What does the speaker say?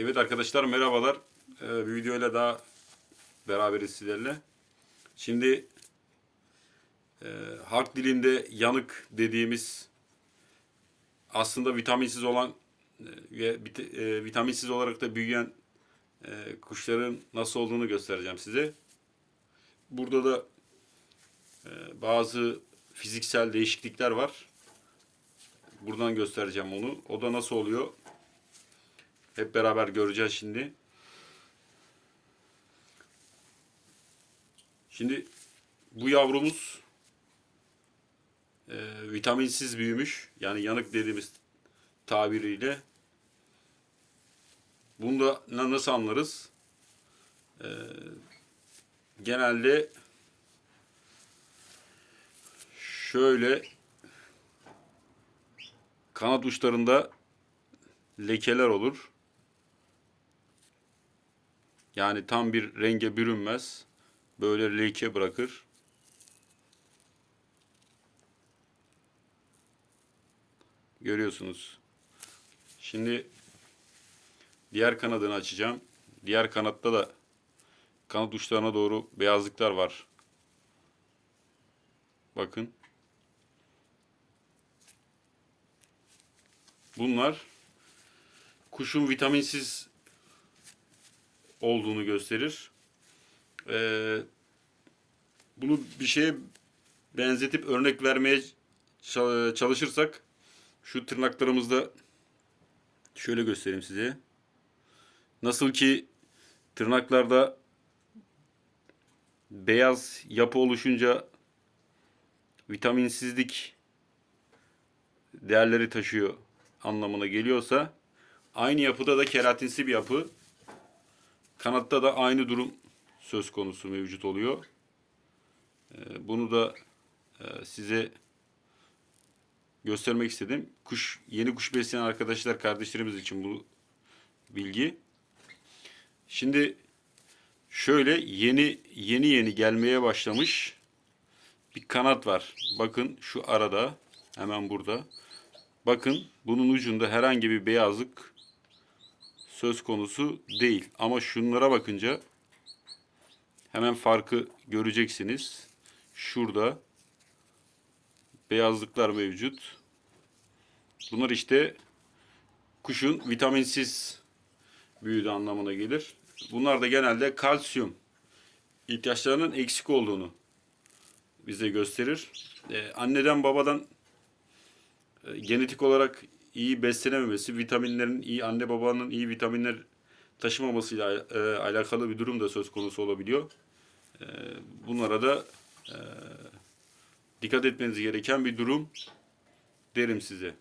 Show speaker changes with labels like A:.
A: Evet arkadaşlar merhabalar. Ee, bir videoyla daha beraberiz sizlerle. Şimdi e, halk dilinde yanık dediğimiz aslında vitaminsiz olan e, ve e, vitaminsiz olarak da büyüyen e, kuşların nasıl olduğunu göstereceğim size. Burada da e, bazı fiziksel değişiklikler var. Buradan göstereceğim onu. O da nasıl oluyor? Hep beraber göreceğiz şimdi. Şimdi bu yavrumuz e, vitaminsiz büyümüş. Yani yanık dediğimiz tabiriyle. Bunu da na- nasıl anlarız? E, genelde şöyle kanat uçlarında lekeler olur. Yani tam bir renge bürünmez. Böyle leke bırakır. Görüyorsunuz. Şimdi diğer kanadını açacağım. Diğer kanatta da kanat uçlarına doğru beyazlıklar var. Bakın. Bunlar kuşun vitaminsiz olduğunu gösterir. Ee, bunu bir şeye benzetip örnek vermeye ça- çalışırsak şu tırnaklarımızda şöyle göstereyim size. Nasıl ki tırnaklarda beyaz yapı oluşunca vitaminsizlik değerleri taşıyor anlamına geliyorsa aynı yapıda da keratinsi bir yapı Kanatta da aynı durum söz konusu mevcut oluyor. Ee, Bunu da e, size göstermek istedim. Kuş yeni kuş besleyen arkadaşlar kardeşlerimiz için bu bilgi. Şimdi şöyle yeni yeni yeni gelmeye başlamış bir kanat var. Bakın şu arada hemen burada. Bakın bunun ucunda herhangi bir beyazlık söz konusu değil. Ama şunlara bakınca hemen farkı göreceksiniz. Şurada beyazlıklar mevcut. Bunlar işte kuşun vitaminsiz büyüdüğü anlamına gelir. Bunlar da genelde kalsiyum ihtiyaçlarının eksik olduğunu bize gösterir. Ee, anneden babadan e, genetik olarak iyi beslenememesi, vitaminlerin iyi anne babanın iyi vitaminler taşımamasıyla e, alakalı bir durum da söz konusu olabiliyor. E, bunlara da e, dikkat etmeniz gereken bir durum derim size.